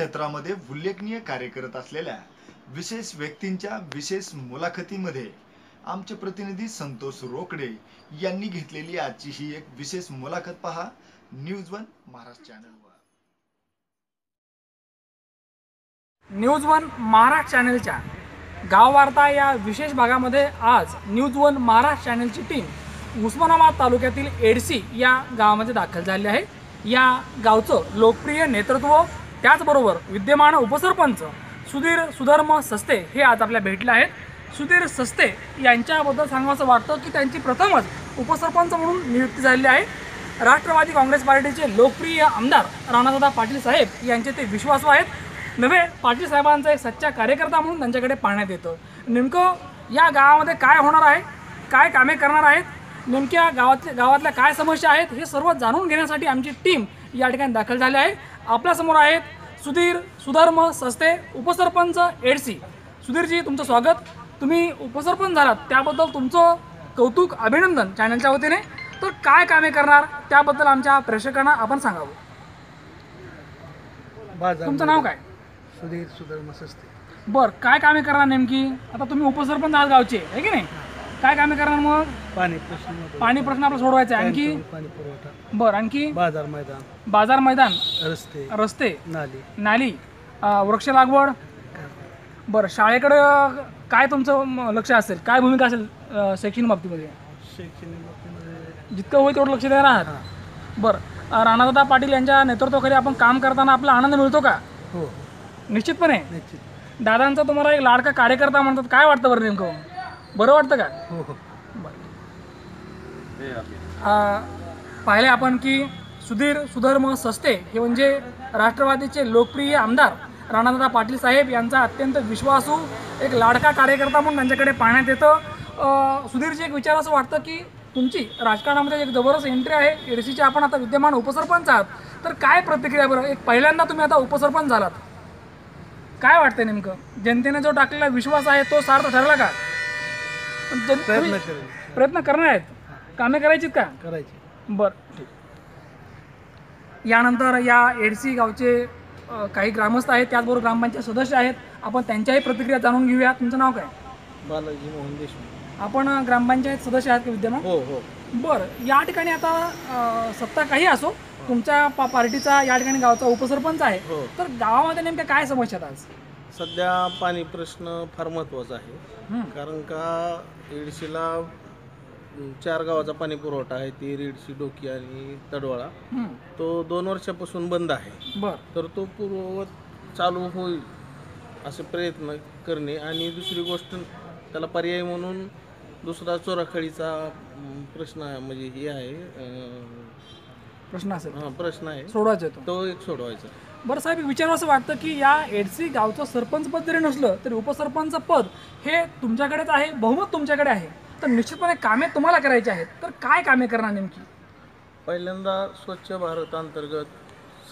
क्षेत्रामध्ये उल्लेखनीय कार्य करत असलेल्या विशेष व्यक्तींच्या विशेष मुलाखतीमध्ये आमचे प्रतिनिधी संतोष रोकडे यांनी घेतलेली आजची ही एक विशेष मुलाखत पहा न्यूज वन महाराष्ट्र चॅनलवर. न्यूज वन महाराष्ट्र चॅनलच्या गाव वार्ता या विशेष भागामध्ये आज न्यूज वन महाराष्ट्र चॅनलची टीम उस्मानाबाद तालुक्यातील एडसी या गावामध्ये दाखल झाली आहे. या गावचं लोकप्रिय नेतृत्व त्याचबरोबर विद्यमान उपसरपंच सुधीर सुधर्म सस्ते हे आज आपल्या भेटले आहेत. सुधीर सस्ते यांच्याबद्दल सांगावं वाटतं की त्यांची प्रथमच उपसरपंच म्हणून नियुक्ती झालेली आहे. राष्ट्रवादी काँग्रेस पार्टीचे लोकप्रिय आमदार राणादादा पाटील साहेब यांचे ते विश्वासू आहेत. नव्हे पाटील साहेबांचा एक सच्चा कार्यकर्ता म्हणून त्यांच्याकडे पाहण्यात येतं. नेमकं या गावामध्ये काय होणार आहे? काय कामे करणार आहेत? नेमक्या गावातल्या गावातल्या काय समस्या आहेत? हे सर्व जाणून घेण्यासाठी आमची टीम या ठिकाणी दाखल झाली आहे. आपल्यासमोर आहेत सुधीर सुधर्म सस्ते उपसरपंच एडसी. सुधीरजी तुमचं स्वागत. तुम्ही उपसरपंच झालात. त्याबद्दल तुमचं कौतुक अभिनंदन चॅनलच्या वतीने. तर काय कामे करणार त्याबद्दल आमच्या प्रेक्षकांना आपण सांगावं. तुमचं नाव काय? सुधीर सुधर्म सस्ते. बरं काय कामे करणार नेमकी? आता तुम्ही उपसरपंच आहात गावचे आहे की नाही? काय कामे करणार मग? पाणी प्रश्न. पाणी प्रश्न आपला सोडवायचा आहे. आणखी? पाणी पुरवठा. बरं आणखी? बाजार मैदान. बाजार मैदान. रस्ते. रस्ते. नाली. नाली. अं, वृक्ष लागवड. बरं शाळेकडं काय तुमचं म, लक्ष असेल? काय भूमिका असेल अं, शैक्षणिक बाबतीमध्ये? शैक्षणिक बाबतीमध्ये जितकं होईल तेवढं लक्ष देणार आहात. बरं अं, राणादादा पाटील यांच्या नेतृत्वाखाली आपण काम करताना आपला आनंद मिळतो का? हो. निश्चितपणे? निश्चित. दादांचा तुम्हाला एक लाडका कार्यकर्ता म्हणतात. काय वाटतं बरं नेमकं? बरं वाटतं का? हो हो. पाहिले आपण की सुधीर सुधर्म सस्ते हे म्हणजे राष्ट्रवादीचे लोकप्रिय आमदार राणादादा पाटील साहेब यांचा अत्यंत विश्वासू एक लाडका कार्यकर्ता म्हणून त्यांच्याकडे पाहण्यात येतं. सुधीरजी एक विचार असं वाटतं की तुमची राजकारणामध्ये एक जबरदस्त एंट्री आहे. एडसीचे आपण आता विद्यमान उपसरपंच आहात. तर काय प्रतिक्रिया बरं? एक पहिल्यांदा तुम्ही आता उपसरपंच झालात. काय वाटतं नेमकं? जनतेने जो टाकलेला विश्वास आहे तो सार्थ ठरला का? जन- प्रयत्न तुम्ही- करेल प्रयत्न करणार आहेत? कामे करायचीत का? करायचे. बरं यानंतर या एडसी गावचे अ, काही ग्रामस्थ आहेत त्याचबरोबर ग्रामपंचायत सदस्य आहेत. आपण त्यांच्याही प्रतिक्रिया जाणून घेऊया तुमचं नाव काय? बालाजी मोहन देशमुख. आपण अ, ग्रामपंचायत सदस्य आहात का विद्यमान? हो हो. बरं या ठिकाणी आता अ, सत्ता काही असो तुमच्या पा पार्टीचा या ठिकाणी गावचा उपसरपंच आहे. हो. तर गावामध्ये नेमक्या काय समस्या आहेत आज? सध्या पाणी प्रश्न फार महत्त्वाचा आहे. कारण का एडशीला चार गावाचा पाणी पुरवठा आहे ती रेडशी डोकी आणि तडवाळा. तो दोन वर्षापासून बंद आहे. तर तो पूर्ववत चालू होईल असे प्रयत्न करणे. आणि दुसरी गोष्ट त्याला पर्याय म्हणून दुसरा चोराखळीचा अं, प्रश्न आहे, म्हणजे हे आहे प्रश्न असेल. हा, प्रश्न आहे. सोडवायचा तो. एक सोडवायचा बरं साहेब विचार असं वाटतं की या एडसी गावचं सरपंच पद जरी नसलं तरी उपसरपंच पद हे तुमच्याकडेच आहे बहुमत तुमच्याकडे आहे. तर निश्चितपणे कामे तुम्हाला करायची आहेत. तर काय कामे करणार नेमकी? पहिल्यांदा स्वच्छ भारत अंतर्गत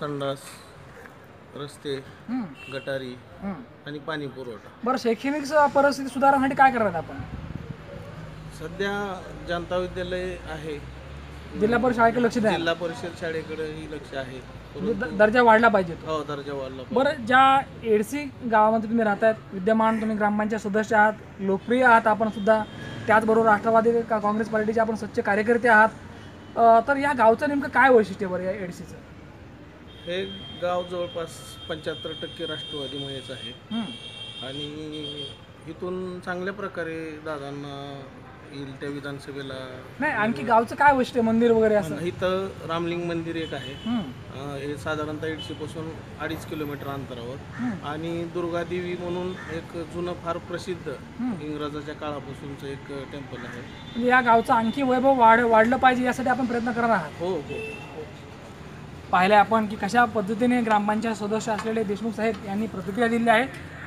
संडास रस्ते हं, गटारी हं. आणि पाणी पुरवठा. बरं शैक्षणिक स- परिस्थिती सुधारण्यासाठी काय करणार आपण? सध्या जनता विद्यालय आहे. जिल्हा परिषद शाळेकडे लक्ष द्या जिल्हा परिषद शाळेकडेही लक्ष आहे दर्जा वाढला पाहिजे तो. हो दर्जा वाढला पाहिजे. बरं ज्या एडसी गावामध्ये तुम्ही राहतात विद्यमान तुम्ही ग्रामपंचायत सदस्य आहात लोकप्रिय आहात आपण सुद्धा त्याचबरोबर राष्ट्रवादी का काँग्रेस पार्टीचे आपण सच्चे कार्यकर्ते आहात अं, तर या गावचं नेमकं काय वैशिष्ट्य बरं या एडसीचं हे गाव जवळपास पंच्याहत्तर टक्के राष्ट्रवादीमध्येच आहे. आणि इथून चांगल्या प्रकारे दादांना येईल त्या विधानसभेला. नाही आणखी गावचं काय वैशिष्ट्य? मंदिर वगैरे असं? इथं रामलिंग मंदिर एक आहे. हं, अं, हे साधारणतः पासून अडीच किलोमीटर अंतरावर. आणि दुर्गादेवी म्हणून एक जुनं फार प्रसिद्ध. इंग्रजाच्या काळापासूनचं एक टेम्पल आहे. म्हणजे या गावचं आणखी वैभव वाढ वाढलं पाहिजे यासाठी आपण प्रयत्न करत आहात. हो हो. पाहिले आपण की कशा पद्धतीने ग्रामपंचायत सदस्य असलेले देशमुख साहेब यांनी प्रतिक्रिया दिली आहे.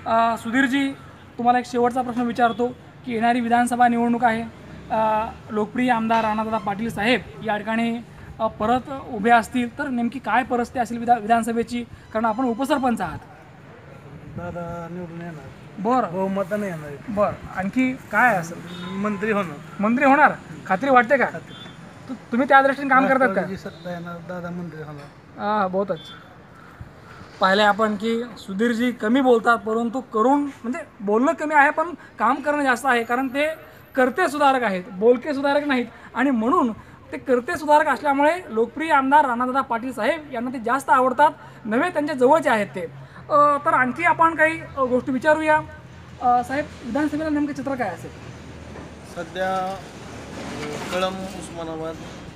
अ, सुधीरजी तुम्हाला एक शेवटचा प्रश्न विचारतो. की येणारी विधानसभा निवडणूक आहे. लोकप्रिय आमदार राणादादा पाटील साहेब या ठिकाणी परत उभे असतील. तर नेमकी काय परिस्थिती असेल विधा विधानसभेची? कारण आपण उपसरपंच आहात. दादा निवडून येणार. बरं. बहुमताने येणार. बरं. आणखी काय असेल? मंत्री होणार. मंत्री होणार? खात्री वाटते का? तु- तुम्ही त्या दृष्टीने काम करतात का? सत्ता येणार दादा मंत्री होणार. हाँ बहुत अच्छा पाहिले आपण की सुधीरजी कमी बोलतात परंतु करून म्हणजे बोलणं कमी आहे पण काम करणं जास्त आहे कारण ते कर्ते सुधारक आहेत बोलके सुधारक नाहीत. आणि म्हणून ते कर्ते सुधारक असल्यामुळे लोकप्रिय आमदार राणादादा पाटील साहेब यांना ते जास्त आवडतात नव्हे त्यांच्या जवळचे आहेत ते. तर आणखी आपण काही गोष्टी विचारूया. साहेब विधानसभेला नेमकं चित्र काय असेल? सध्या कळम उस्मानाबाद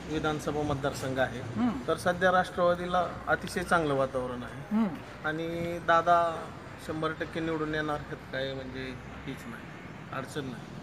विधानसभा मतदारसंघ आहे. तर सध्या राष्ट्रवादीला अतिशय चांगलं वातावरण आहे. आणि दादा शंभर टक्के निवडून येणार ह्यात काय म्हणजे हीच नाही. अडचण नाही.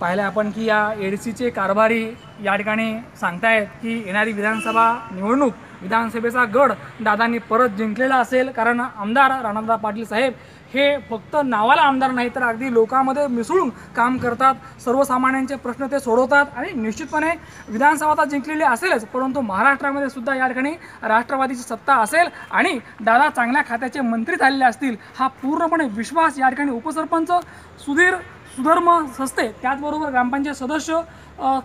पाहिलं आपण की या एडसीचे कारभारी या ठिकाणी सांगतायत की येणारी विधानसभा निवडणूक विधानसभेचा गड दादांनी परत जिंकलेला असेल कारण आमदार राणादा पाटील साहेब हे फक्त नावाला आमदार नाही तर अगदी लोकांमध्ये मिसळून काम करतात सर्वसामान्यांचे प्रश्न ते सोडवतात आणि निश्चितपणे विधानसभा तर जिंकलेली असेलच परंतु महाराष्ट्रामध्ये सुद्धा या ठिकाणी राष्ट्रवादीची सत्ता असेल आणि दादा चांगल्या खात्याचे मंत्री झालेले असतील हा पूर्णपणे विश्वास या ठिकाणी उपसरपंच सुधीर सुधर्म सस्ते त्याचबरोबर ग्रामपंचायत सदस्य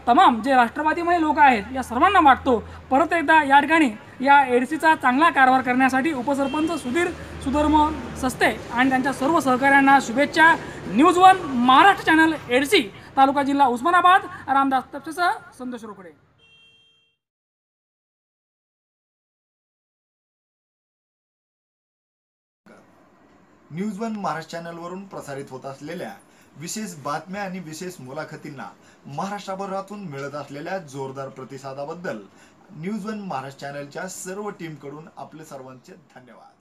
तमाम जे राष्ट्रवादीमध्ये लोक आहेत या सर्वांना वाटतो परत एकदा या ठिकाणी या एडसीचा चांगला कारभार करण्यासाठी उपसरपंच सुधीर सुधर्म सस्ते आणि त्यांच्या सर्व सहकाऱ्यांना शुभेच्छा. News one Maharashtra channel Yedshi तालुका जिल्हा उस्मानाबाद. रामदास तपसेसह संतोष रोकडे. न्यूज वन महाराष्ट्र चॅनलवरून प्रसारित होत असलेल्या विशेष बातम्या आणि विशेष मुलाखतींना महाराष्ट्रभरातून मिळत असलेल्या जोरदार प्रतिसादाबद्दल न्यूज वन महाराष्ट्र चॅनलच्या सर्व टीमकडून आपले सर्वांचे धन्यवाद.